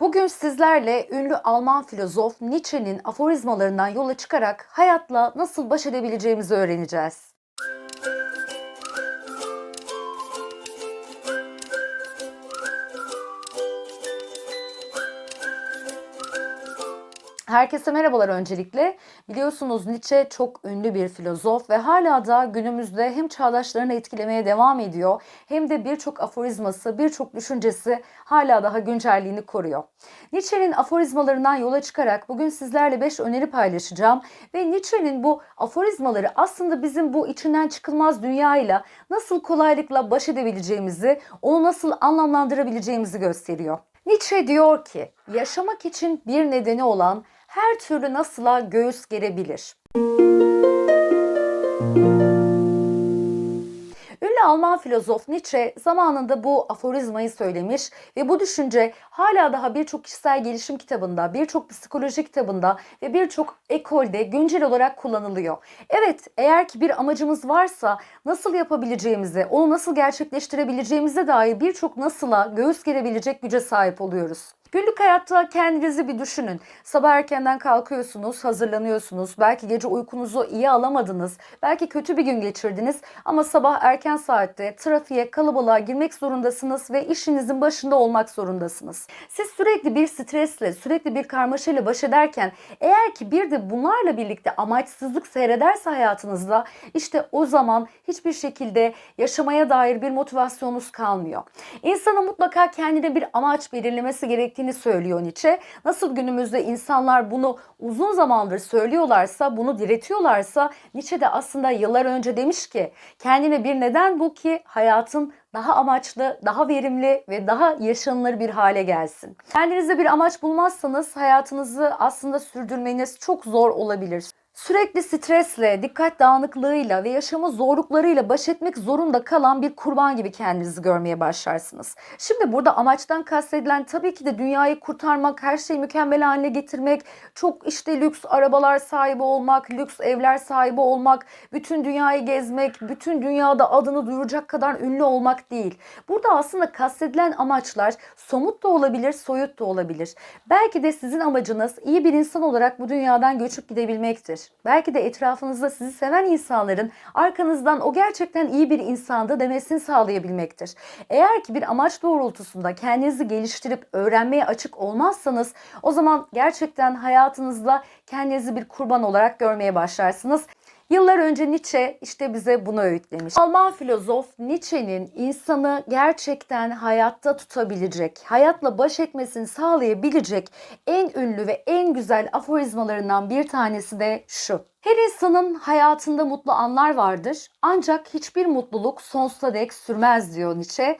Bugün sizlerle ünlü Alman filozof Nietzsche'nin aforizmalarından yola çıkarak hayatla nasıl baş edebileceğimizi öğreneceğiz. Herkese merhabalar öncelikle. Biliyorsunuz Nietzsche çok ünlü bir filozof ve hala da günümüzde hem çağdaşlarını etkilemeye devam ediyor hem de birçok aforizması, birçok düşüncesi hala daha güncelliğini koruyor. Nietzsche'nin aforizmalarından yola çıkarak bugün sizlerle 5 öneri paylaşacağım ve Nietzsche'nin bu aforizmaları aslında bizim bu içinden çıkılmaz dünyayla nasıl kolaylıkla baş edebileceğimizi, onu nasıl anlamlandırabileceğimizi gösteriyor. Nietzsche diyor ki, yaşamak için bir nedeni olan her türlü nasıla göğüs gerebilir. Ünlü Alman filozof Nietzsche zamanında bu aforizmayı söylemiş ve bu düşünce hala daha birçok kişisel gelişim kitabında, birçok psikoloji kitabında ve birçok ekolde güncel olarak kullanılıyor. Evet, eğer ki bir amacımız varsa nasıl yapabileceğimize, onu nasıl gerçekleştirebileceğimize dair birçok nasıla göğüs gerebilecek güce sahip oluyoruz. Günlük hayatta kendinizi bir düşünün. Sabah erkenden kalkıyorsunuz, hazırlanıyorsunuz. Belki gece uykunuzu iyi alamadınız. Belki kötü bir gün geçirdiniz ama sabah erken saatte trafiğe, kalabalığa girmek zorundasınız ve işinizin başında olmak zorundasınız. Siz sürekli bir stresle, sürekli bir karmaşayla baş ederken eğer ki bir de bunlarla birlikte amaçsızlık seyrederse hayatınızda işte o zaman hiçbir şekilde yaşamaya dair bir motivasyonunuz kalmıyor. İnsanın mutlaka kendine bir amaç belirlemesi gerektiğini söylüyor Nietzsche. Nasıl günümüzde insanlar bunu uzun zamandır söylüyorlarsa, bunu diretiyorlarsa Nietzsche de aslında yıllar önce demiş ki kendine bir neden bu ki hayatın daha amaçlı, daha verimli ve daha yaşanılır bir hale gelsin. Kendinize bir amaç bulmazsanız hayatınızı aslında sürdürmeniz çok zor olabilir. Sürekli stresle, dikkat dağınıklığıyla ve yaşamın zorluklarıyla baş etmek zorunda kalan bir kurban gibi kendinizi görmeye başlarsınız. Şimdi burada amaçtan kastedilen tabii ki de dünyayı kurtarmak, her şeyi mükemmel haline getirmek, çok işte lüks arabalar sahibi olmak, lüks evler sahibi olmak, bütün dünyayı gezmek, bütün dünyada adını duyuracak kadar ünlü olmak değil. Burada aslında kastedilen amaçlar somut da olabilir, soyut da olabilir. Belki de sizin amacınız iyi bir insan olarak bu dünyadan göçüp gidebilmektir. Belki de etrafınızda sizi seven insanların arkanızdan o gerçekten iyi bir insandı demesini sağlayabilmektir. Eğer ki bir amaç doğrultusunda kendinizi geliştirip öğrenmeye açık olmazsanız o zaman gerçekten hayatınızda kendinizi bir kurban olarak görmeye başlarsınız. Yıllar önce Nietzsche işte bize bunu öğütlemiş. Alman filozof Nietzsche'nin insanı gerçekten hayatta tutabilecek, hayatla baş etmesini sağlayabilecek en ünlü ve en güzel aforizmalarından bir tanesi de şu. Her insanın hayatında mutlu anlar vardır ancak hiçbir mutluluk sonsuza dek sürmez diyor Nietzsche.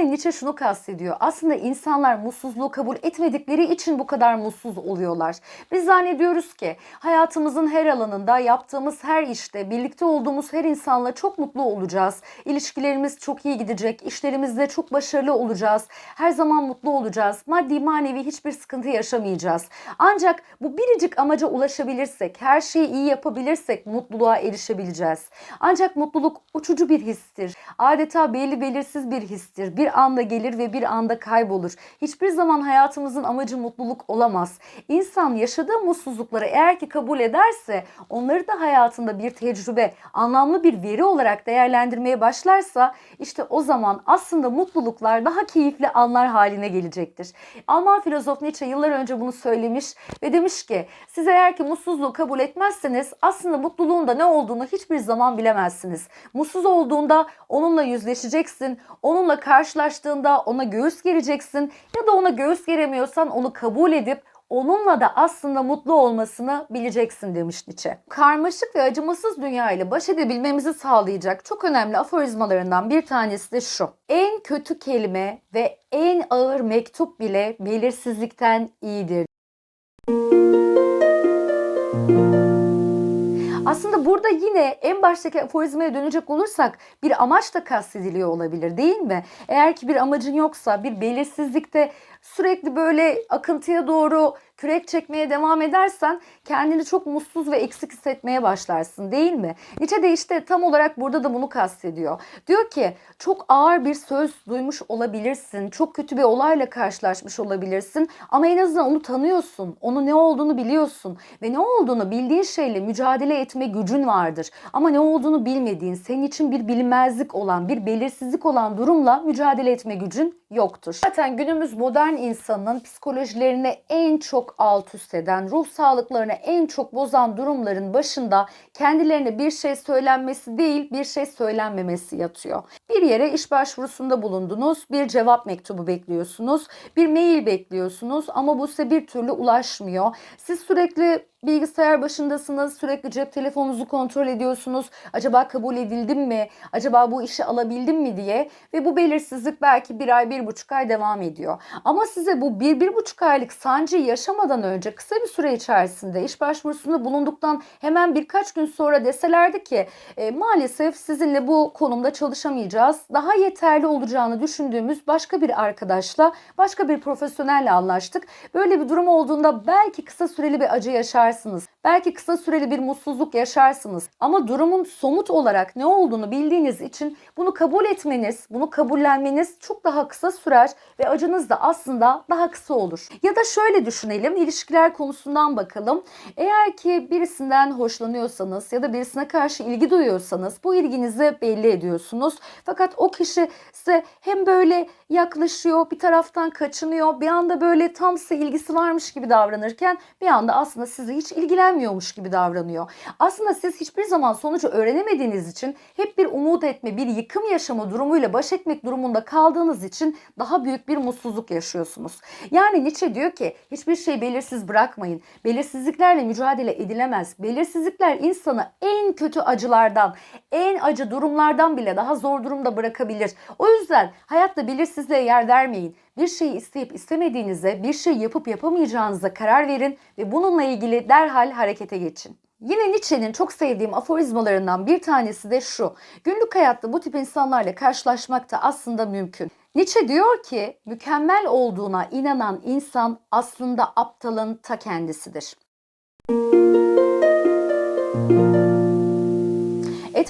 Yani Nietzsche şunu kastediyor. Aslında insanlar mutsuzluğu kabul etmedikleri için bu kadar mutsuz oluyorlar. Biz zannediyoruz ki hayatımızın her alanında, yaptığımız her işte, birlikte olduğumuz her insanla çok mutlu olacağız. İlişkilerimiz çok iyi gidecek, işlerimizde çok başarılı olacağız. Her zaman mutlu olacağız. Maddi manevi hiçbir sıkıntı yaşamayacağız. Ancak bu biricik amaca ulaşabilirsek, her şeyi iyi yapabilirsek mutluluğa erişebileceğiz. Ancak mutluluk uçucu bir histir. Adeta belli belirsiz bir histir bir anda gelir ve bir anda kaybolur. Hiçbir zaman hayatımızın amacı mutluluk olamaz. İnsan yaşadığı mutsuzlukları eğer ki kabul ederse onları da hayatında bir tecrübe, anlamlı bir veri olarak değerlendirmeye başlarsa işte o zaman aslında mutluluklar daha keyifli anlar haline gelecektir. Alman filozof Nietzsche yıllar önce bunu söylemiş ve demiş ki siz eğer ki mutsuzluğu kabul etmezseniz aslında mutluluğun da ne olduğunu hiçbir zaman bilemezsiniz. Mutsuz olduğunda onunla yüzleşeceksin, onunla karşılaştığında ona göğüs gereceksin ya da ona göğüs geremiyorsan onu kabul edip onunla da aslında mutlu olmasını bileceksin demiş Nietzsche. Karmaşık ve acımasız dünya ile baş edebilmemizi sağlayacak çok önemli aforizmalarından bir tanesi de şu. En kötü kelime ve en ağır mektup bile belirsizlikten iyidir. Aslında burada yine en baştaki aforizmaya dönecek olursak bir amaç da kastediliyor olabilir değil mi? Eğer ki bir amacın yoksa bir belirsizlikte sürekli böyle akıntıya doğru kürek çekmeye devam edersen kendini çok mutsuz ve eksik hissetmeye başlarsın değil mi? Nietzsche de işte tam olarak burada da bunu kastediyor. Diyor ki çok ağır bir söz duymuş olabilirsin, çok kötü bir olayla karşılaşmış olabilirsin ama en azından onu tanıyorsun, onun ne olduğunu biliyorsun ve ne olduğunu bildiğin şeyle mücadele etme gücün vardır. Ama ne olduğunu bilmediğin, senin için bir bilinmezlik olan, bir belirsizlik olan durumla mücadele etme gücün yoktur. Zaten günümüz modern insanın psikolojilerini en çok alt üst eden, ruh sağlıklarını en çok bozan durumların başında kendilerine bir şey söylenmesi değil, bir şey söylenmemesi yatıyor. Bir yere iş başvurusunda bulundunuz, bir cevap mektubu bekliyorsunuz, bir mail bekliyorsunuz ama bu size bir türlü ulaşmıyor. Siz sürekli bilgisayar başındasınız, sürekli cep telefonunuzu kontrol ediyorsunuz. Acaba kabul edildim mi? Acaba bu işi alabildim mi diye ve bu belirsizlik belki bir ay, bir buçuk ay devam ediyor. Ama size bu bir, bir buçuk aylık sancı yaşamadan önce kısa bir süre içerisinde iş başvurusunda bulunduktan hemen birkaç gün sonra deselerdi ki e, maalesef sizinle bu konumda çalışamayacağız. Daha yeterli olacağını düşündüğümüz başka bir arkadaşla, başka bir profesyonelle anlaştık. Böyle bir durum olduğunda belki kısa süreli bir acı yaşarsınız. Belki kısa süreli bir mutsuzluk yaşarsınız. Ama durumun somut olarak ne olduğunu bildiğiniz için bunu kabul etmeniz, bunu kabullenmeniz çok daha kısa sürer ve acınız da aslında daha kısa olur. Ya da şöyle düşünelim, ilişkiler konusundan bakalım. Eğer ki birisinden hoşlanıyorsanız ya da birisine karşı ilgi duyuyorsanız bu ilginizi belli ediyorsunuz. Fakat o kişi size hem böyle yaklaşıyor, bir taraftan kaçınıyor, bir anda böyle tam size ilgisi varmış gibi davranırken bir anda aslında sizi hiç ilgilenmiyormuş gibi davranıyor. Aslında siz hiçbir zaman sonucu öğrenemediğiniz için hep bir umut etme, bir yıkım yaşama durumuyla baş etmek durumunda kaldığınız için daha büyük bir mutsuzluk yaşıyorsunuz. Yani Nietzsche diyor ki hiçbir şeyi belirsiz bırakmayın. Belirsizliklerle mücadele edilemez. Belirsizlikler insanı en kötü acılardan, en acı durumlardan bile daha zor durumda bırakabilir. O yüzden hayatta belirsizliğe yer vermeyin. Bir şeyi isteyip istemediğinize, bir şey yapıp yapamayacağınıza karar verin ve bununla ilgili derhal harekete geçin. Yine Nietzsche'nin çok sevdiğim aforizmalarından bir tanesi de şu. Günlük hayatta bu tip insanlarla karşılaşmak da aslında mümkün. Nietzsche diyor ki mükemmel olduğuna inanan insan aslında aptalın ta kendisidir.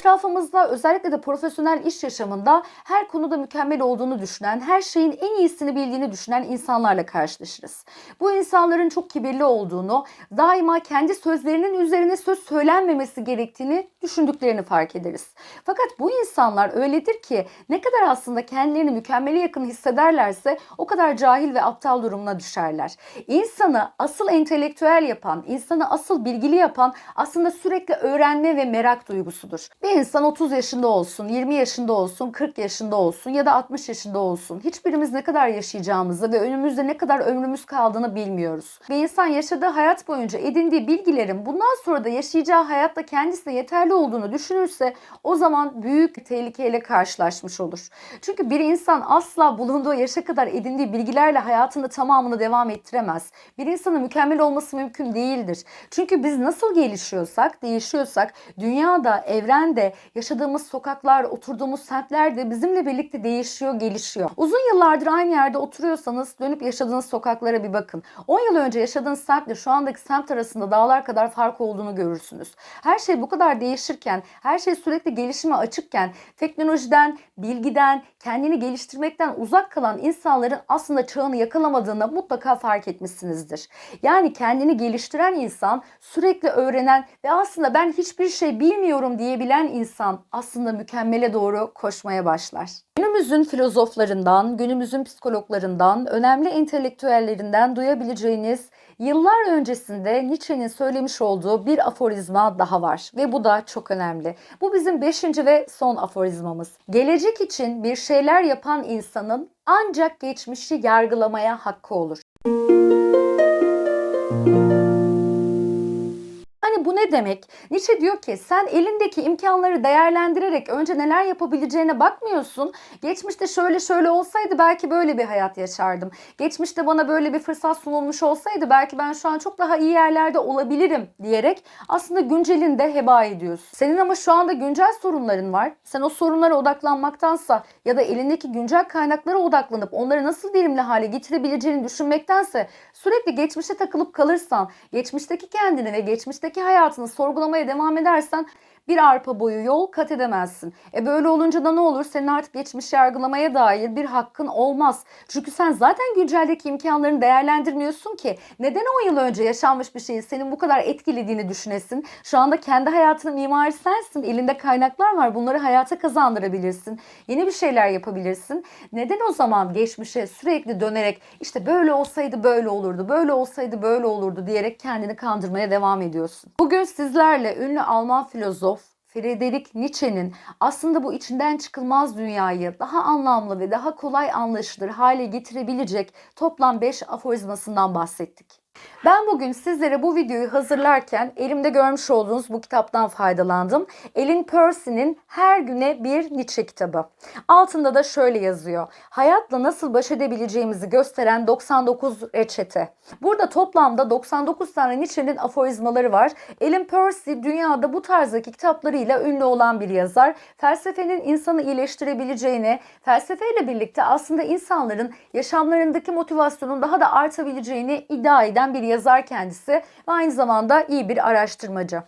Etrafımızda özellikle de profesyonel iş yaşamında her konuda mükemmel olduğunu düşünen, her şeyin en iyisini bildiğini düşünen insanlarla karşılaşırız. Bu insanların çok kibirli olduğunu, daima kendi sözlerinin üzerine söz söylenmemesi gerektiğini düşündüklerini fark ederiz. Fakat bu insanlar öyledir ki ne kadar aslında kendilerini mükemmele yakın hissederlerse o kadar cahil ve aptal durumuna düşerler. İnsanı asıl entelektüel yapan, insanı asıl bilgili yapan aslında sürekli öğrenme ve merak duygusudur. Bir insan 30 yaşında olsun, 20 yaşında olsun, 40 yaşında olsun ya da 60 yaşında olsun. Hiçbirimiz ne kadar yaşayacağımızı ve önümüzde ne kadar ömrümüz kaldığını bilmiyoruz. Bir insan yaşadığı hayat boyunca edindiği bilgilerin bundan sonra da yaşayacağı hayatta kendisine yeterli olduğunu düşünürse o zaman büyük bir tehlikeyle karşılaşmış olur. Çünkü bir insan asla bulunduğu yaşa kadar edindiği bilgilerle hayatını tamamını devam ettiremez. Bir insanın mükemmel olması mümkün değildir. Çünkü biz nasıl gelişiyorsak, değişiyorsak dünyada, evrende, yaşadığımız sokaklar, oturduğumuz semtler de bizimle birlikte değişiyor, gelişiyor. Uzun yıllardır aynı yerde oturuyorsanız dönüp yaşadığınız sokaklara bir bakın. 10 yıl önce yaşadığınız semtle şu andaki semt arasında dağlar kadar fark olduğunu görürsünüz. Her şey bu kadar değişirken, her şey sürekli gelişime açıkken, teknolojiden, bilgiden, kendini geliştirmekten uzak kalan insanların aslında çağını yakalamadığını mutlaka fark etmişsinizdir. Yani kendini geliştiren insan, sürekli öğrenen ve aslında ben hiçbir şey bilmiyorum diyebilen insan aslında mükemmele doğru koşmaya başlar. Günümüzün filozoflarından, günümüzün psikologlarından, önemli entelektüellerinden duyabileceğiniz yıllar öncesinde Nietzsche'nin söylemiş olduğu bir aforizma daha var ve bu da çok önemli. Bu bizim beşinci ve son aforizmamız. Gelecek için bir şeyler yapan insanın ancak geçmişi yargılamaya hakkı olur. Hani Bu ne demek? Nietzsche diyor ki sen elindeki imkanları değerlendirerek önce neler yapabileceğine bakmıyorsun. Geçmişte şöyle şöyle olsaydı belki böyle bir hayat yaşardım. Geçmişte bana böyle bir fırsat sunulmuş olsaydı belki ben şu an çok daha iyi yerlerde olabilirim diyerek aslında güncelini de heba ediyorsun. Senin ama şu anda güncel sorunların var. Sen o sorunlara odaklanmaktansa ya da elindeki güncel kaynaklara odaklanıp onları nasıl verimli hale getirebileceğini düşünmektense sürekli geçmişe takılıp kalırsan, geçmişteki kendini ve geçmişteki hayatını sorgulamaya devam edersen bir arpa boyu yol kat edemezsin. E böyle olunca da ne olur? Senin artık geçmiş yargılamaya dair bir hakkın olmaz. Çünkü sen zaten günceldeki imkanlarını değerlendirmiyorsun ki. Neden 10 yıl önce yaşanmış bir şeyin senin bu kadar etkilediğini düşünesin? Şu anda kendi hayatının mimarı sensin. Elinde kaynaklar var. Bunları hayata kazandırabilirsin. Yeni bir şeyler yapabilirsin. Neden o zaman geçmişe sürekli dönerek işte böyle olsaydı böyle olurdu, böyle olsaydı böyle olurdu diyerek kendini kandırmaya devam ediyorsun? Bugün sizlerle ünlü Alman filozof Friedrich Nietzsche'nin aslında bu içinden çıkılmaz dünyayı daha anlamlı ve daha kolay anlaşılır hale getirebilecek toplam 5 aforizmasından bahsettik. Ben bugün sizlere bu videoyu hazırlarken elimde görmüş olduğunuz bu kitaptan faydalandım. Ellen Percy'nin Her Güne Bir Nietzsche kitabı. Altında da şöyle yazıyor. Hayatla nasıl baş edebileceğimizi gösteren 99 reçete. Burada toplamda 99 tane Nietzsche'nin aforizmaları var. Ellen Percy dünyada bu tarzdaki kitaplarıyla ünlü olan bir yazar. Felsefenin insanı iyileştirebileceğini, felsefeyle birlikte aslında insanların yaşamlarındaki motivasyonun daha da artabileceğini iddia eden bir yazar kendisi ve aynı zamanda iyi bir araştırmacı.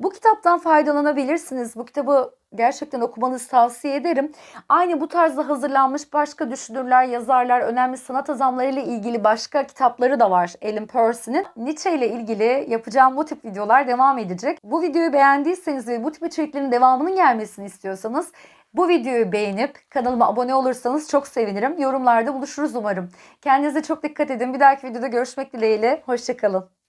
Bu kitaptan faydalanabilirsiniz. Bu kitabı gerçekten okumanızı tavsiye ederim. Aynı bu tarzda hazırlanmış başka düşünürler, yazarlar, önemli sanat adamlarıyla ilgili başka kitapları da var Ellen Percy'nin. Nietzsche ile ilgili yapacağım bu tip videolar devam edecek. Bu videoyu beğendiyseniz ve bu tip içeriklerin devamının gelmesini istiyorsanız bu videoyu beğenip kanalıma abone olursanız çok sevinirim. Yorumlarda buluşuruz umarım. Kendinize çok dikkat edin. Bir dahaki videoda görüşmek dileğiyle. Hoşçakalın.